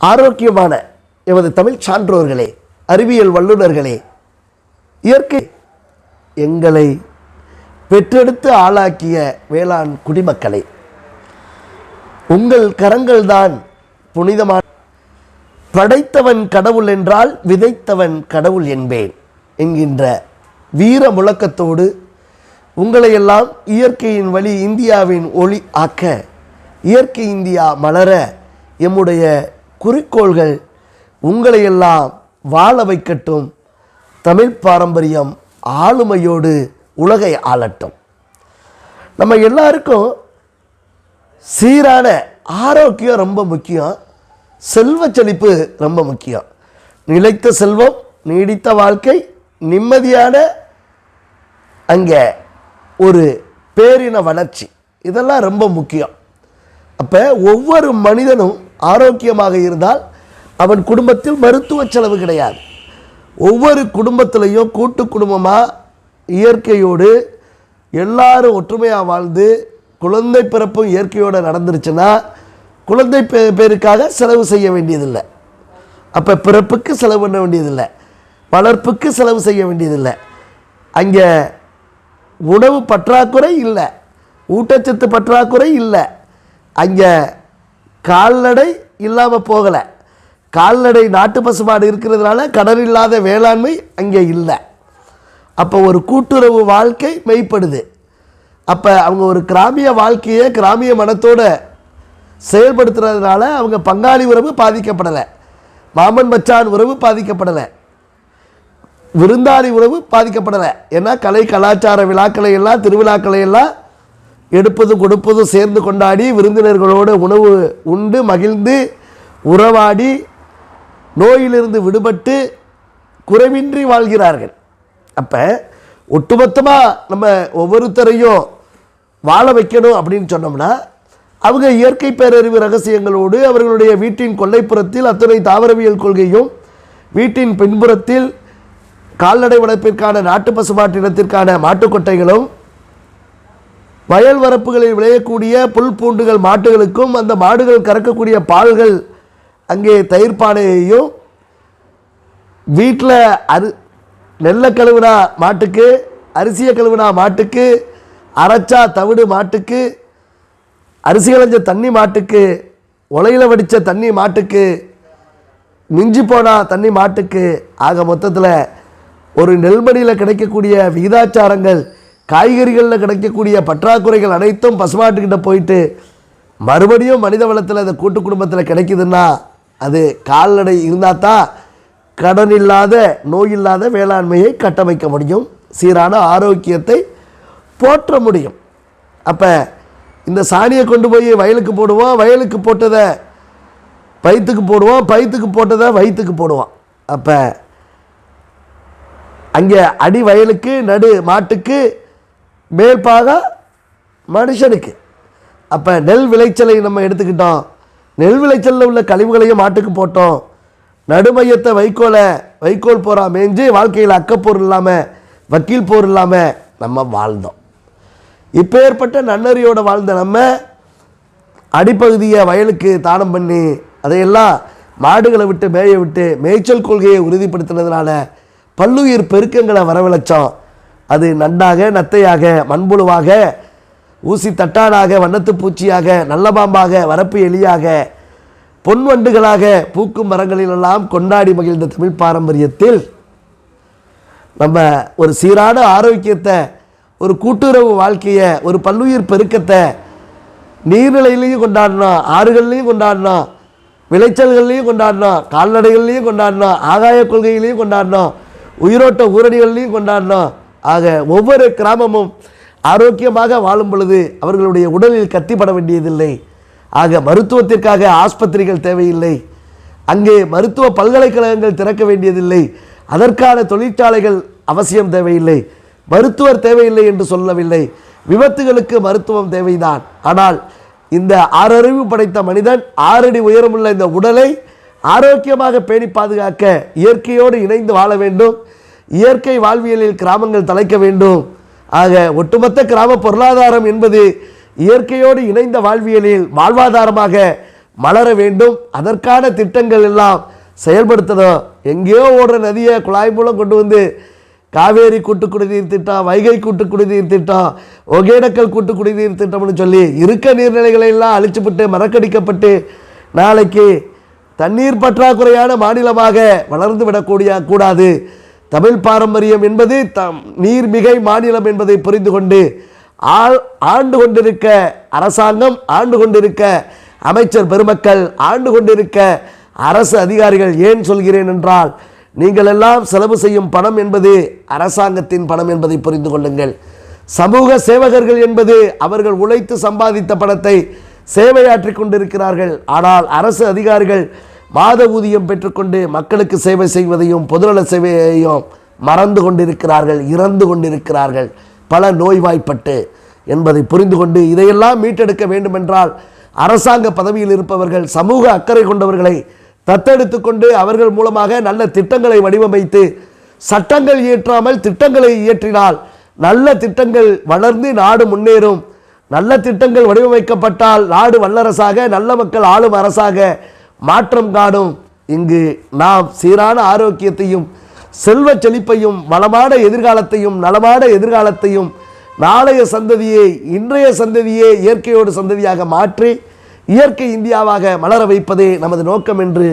ஆரோக்கியமான எமது தமிழ் சான்றோர்களே அறிவியல் வல்லுநர்களே இயற்கை எங்களை பெற்றெடுத்து ஆளாக்கிய வேளாண் குடிமக்களே உங்கள் கரங்கள்தான் புனிதமான படைத்தவன் கடவுள் என்றால் விதைத்தவன் கடவுள் என்பேன் என்கின்ற வீர முழக்கத்தோடு உங்களையெல்லாம் இயற்கையின் வழி இந்தியாவின் ஒளி ஆக்க இயற்கை இந்தியா மலர எம்முடைய குறிக்கோள்கள் உங்களையெல்லாம் வாழ வைக்கட்டும். தமிழ் பாரம்பரியம் ஆளுமையோடு உலகை ஆளட்டும். நம்ம எல்லாருக்கும் சீரான ஆரோக்கியம் ரொம்ப முக்கியம். செல்வ செழிப்பு ரொம்ப முக்கியம். நிலைத்த செல்வம் நீடித்த வாழ்க்கை நிம்மதியான அங்கே ஒரு பேரின வளர்ச்சி. இதெல்லாம் ரொம்ப முக்கியம். அப்போ ஒவ்வொரு மனிதனும் ஆரோக்கியமாக இருந்தால் அவன் குடும்பத்தில் மருத்துவ செலவு கிடையாது. ஒவ்வொரு குடும்பத்திலையும் கூட்டு குடும்பமாக இயற்கையோடு எல்லாரும் ஒற்றுமையாக வாழ்ந்து குழந்தை பிறப்பும் இயற்கையோடு நடந்துருச்சுன்னா குழந்தை பேருக்காக செலவு செய்ய வேண்டியதில்லை. அப்போ பிறப்புக்கு செலவு பண்ண வேண்டியதில்லை. வளர்ப்புக்கு செலவு செய்ய வேண்டியதில்லை. அங்கே உணவு பற்றாக்குறை இல்லை. ஊட்டச்சத்து பற்றாக்குறை இல்லை. அங்கே கால்நடை இல்லாமல் போகலை. கால்நடை நாட்டு பசுமாடு இருக்கிறதுனால கடன் இல்லாத வேளாண்மை அங்கே இல்லை. அப்போ ஒரு கூட்டுறவு வாழ்க்கை மெய்ப்படுது. அப்போ அவங்க ஒரு கிராமிய வாழ்க்கையை கிராமிய மனத்தோடு செயல்படுத்துறதுனால அவங்க பங்காளி உறவு பாதிக்கப்படலை. மாமன் மச்சான் உறவு பாதிக்கப்படலை. விருந்தாளி உறவு பாதிக்கப்படலை. ஏன்னா கலை கலாச்சார விழாக்களை எல்லாம் திருவிழாக்களை எல்லாம் எடுப்பதும் கொடுப்பதும் சேர்ந்து கொண்டாடி விருந்தினர்களோடு உணவு உண்டு மகிழ்ந்து உறவாடி நோயிலிருந்து விடுபட்டு குறைவின்றி வாழ்கிறார்கள். அப்போ ஒட்டுமொத்தமாக நம்ம ஒவ்வொருத்தரையும் வாழ வைக்கணும் அப்படின்னு சொன்னோம்னா அவங்க இயற்கை பேரறிவு ரகசியங்களோடு அவர்களுடைய வீட்டின் கொல்லைப்புறத்தில் அத்துறை தாவரவியல் கொள்கையும் வீட்டின் பின்புறத்தில் கால்நடை வளர்ப்பிற்கான நாட்டு பசுமாட்டு இனத்திற்கான மாட்டுக்கொட்டைகளும் வயல் வரப்புகளில் விளையக்கூடிய புல் பூண்டுகள் மாட்டுகளுக்கும் அந்த மாடுகள் கறக்கக்கூடிய பால்கள் அங்கே தயிர் பானையையும் வீட்டில் அரு நெல்லை கழுவுனா மாட்டுக்கு அரிசியை கழுவுனா மாட்டுக்கு அரைச்சா தவிடு மாட்டுக்கு அரிசி களைஞ்ச தண்ணி மாட்டுக்கு உலையில் வடித்த தண்ணி மாட்டுக்கு மிஞ்சி போனால் தண்ணி மாட்டுக்கு ஆக மொத்தத்தில் ஒரு நெல்மணியில் கிடைக்கக்கூடிய விகிதாச்சாரங்கள் காய்கறிகளில் கிடைக்கக்கூடிய பற்றாக்குறைகள் அனைத்தும் பசுமாட்டுக்கிட்ட போயிட்டு மறுபடியும் மனித வளத்தில் அந்த கூட்டு குடும்பத்தில் கிடைக்குதுன்னா அது கால்நடை இருந்தால் தான் கடன் இல்லாத நோய் இல்லாத வேளாண்மையை கட்டமைக்க முடியும். சீரான ஆரோக்கியத்தை போற்ற முடியும். அப்போ இந்த சாணியை கொண்டு போய் வயலுக்கு போடுவோம் வயலுக்கு போட்டதை பைத்துக்கு போடுவோம் பைத்துக்கு போட்டதை வயிற்றுக்கு போடுவோம். அப்போ அங்கே அடி வயலுக்கு நடு மாட்டுக்கு மேல்பாக மனுஷனுக்கு. அப்போ நெல் விளைச்சலை நம்ம எடுத்துக்கிட்டோம். நெல் விளைச்சலில் உள்ள கழிவுகளையும் மாட்டுக்கு போட்டோம். நடுமையத்தை வைக்கோலை வைக்கோல் போரா மேய்ஞ்சு வாழ்க்கையில் அக்கப்போர் இல்லாமல் வக்கீல் போர் இல்லாமல் நம்ம வாழ்ந்தோம். இப்போ ஏற்பட்ட நன்னறியோடு வாழ்ந்த நம்ம அடிப்பகுதியை வயலுக்கு தானம் பண்ணி அதையெல்லாம் மாடுகளை விட்டு மேய விட்டு மேய்ச்சல் கொள்கையை உறுதிப்படுத்தினதுனால பல்லுயிர் பெருக்கங்களை வரவழைச்சோம். அது நண்டாக நத்தையாக மண்புழுவாக ஊசி தட்டானாக வண்ணத்து பூச்சியாக நல்ல பாம்பாக வரப்பு எலியாக பொன் வண்டுகளாக பூக்கும் மரங்களிலெல்லாம் கொண்டாடி மகிழ்ந்த தமிழ் பாரம்பரியத்தில் நம்ம ஒரு சீரான ஆரோக்கியத்தை ஒரு கூட்டுறவு வாழ்க்கையை ஒரு பல்லுயிர் பெருக்கத்தை நீர்நிலையிலையும் கொண்டாடினோம் ஆறுகள்லையும் கொண்டாடினோம் விளைச்சல்கள்லையும் கொண்டாடினோம் கால்நடைகள்லையும் கொண்டாடினோம் ஆகாய கொள்கைகளையும் கொண்டாடினோம் உயிரோட்ட ஊரடிகள்லையும் கொண்டாடினோம் ஆக ஒவ்வொரு கிராமமும் ஆரோக்கியமாக வாழும் பொழுது அவர்களுடைய உடலில் கத்திப்பட வேண்டியதில்லை. ஆக மருத்துவத்திற்காக ஆஸ்பத்திரிகள் தேவையில்லை. அங்கே மருத்துவ பல்கலைக்கழகங்கள் திறக்க வேண்டியதில்லை. அதற்கான தொழிற்சாலைகள் அவசியம் தேவையில்லை. மருத்துவர் தேவையில்லை என்று சொல்லவில்லை. விபத்துகளுக்கு மருத்துவம் தேவைதான். ஆனால் இந்த ஆறறிவு படைத்த மனிதன் ஆறடி உயரமுள்ள இந்த உடலை ஆரோக்கியமாக பேணி பாதுகாக்க இயற்கையோடு இணைந்து வாழ வேண்டும். இயற்கை வாழ்வியலில் கிராமங்கள் தலைக்க வேண்டும். ஆக ஒட்டுமொத்த கிராம பொருளாதாரம் என்பது இயற்கையோடு இணைந்த வாழ்வியலில் வாழ்வாதாரமாக மலர வேண்டும். அதற்கான திட்டங்கள் எல்லாம் செயல்படுத்தணும் எங்கேயோ ஓடுற நதியை குழாய் மூலம் கொண்டு வந்து காவேரி கூட்டு குடிநீர் திட்டம் வைகை கூட்டு குடிநீர் திட்டம் ஒகேனக்கல் கூட்டு குடிநீர் திட்டம்னு சொல்லி இருக்க நீர்நிலைகளை எல்லாம் அழிச்சுப்பட்டு மறக்கடிக்கப்பட்டு நாளைக்கு தண்ணீர் பற்றாக்குறையான மாநிலமாக வளர்ந்து விடக்கூடிய கூடாது. தமிழ் பாரம்பரியம் என்பது தம் நீர்மிகை மாநிலம் என்பதை புரிந்து கொண்டு ஆள் ஆண்டு கொண்டிருக்க அரசாங்கம் ஆண்டு கொண்டிருக்க அமைச்சர் பெருமக்கள் ஆண்டு கொண்டிருக்க அரசு அதிகாரிகள் ஏன் சொல்கிறேன் என்றால் நீங்கள் எல்லாம் செலவு செய்யும் பணம் என்பது அரசாங்கத்தின் பணம் என்பதை புரிந்து கொள்ளுங்கள். சமூக சேவகர்கள் என்பது அவர்கள் உழைத்து சம்பாதித்த பணத்தை சேவையாற்றி கொண்டிருக்கிறார்கள். ஆனால் அரசு அதிகாரிகள் மாத ஊதியம் பெற்றுக்கொண்டு மக்களுக்கு சேவை செய்வதையும் பொதுநல சேவையையும் மறந்து கொண்டிருக்கிறார்கள் இறந்து கொண்டிருக்கிறார்கள். பல நோய்வாய்ப்பட்டு என்பதை புரிந்து கொண்டு இதையெல்லாம் மீட்டெடுக்க வேண்டுமென்றால் அரசாங்க பதவியில் இருப்பவர்கள் சமூக அக்கறை கொண்டவர்களை தத்தெடுத்து கொண்டு அவர்கள் மூலமாக நல்ல திட்டங்களை வடிவமைத்து சட்டங்கள் இயற்றாமல் திட்டங்களை இயற்றினால் நல்ல திட்டங்கள் வளர்ந்து நாடு முன்னேறும். நல்ல திட்டங்கள் வடிவமைக்கப்பட்டால் நாடு வல்லரசாக நல்ல மக்கள் ஆளும் அரசாக மாற்றம் காணும். இங்கு நாம் சீரான ஆரோக்கியத்தையும் செல்வ செழிப்பையும் வளமான எதிர்காலத்தையும் நலமான எதிர்காலத்தையும் நாளைய சந்ததியை இன்றைய சந்ததியை இயற்கையோடு சந்ததியாக மாற்றி இயற்கை இந்தியாவாக மலர வைப்பதே நமது நோக்கம் என்று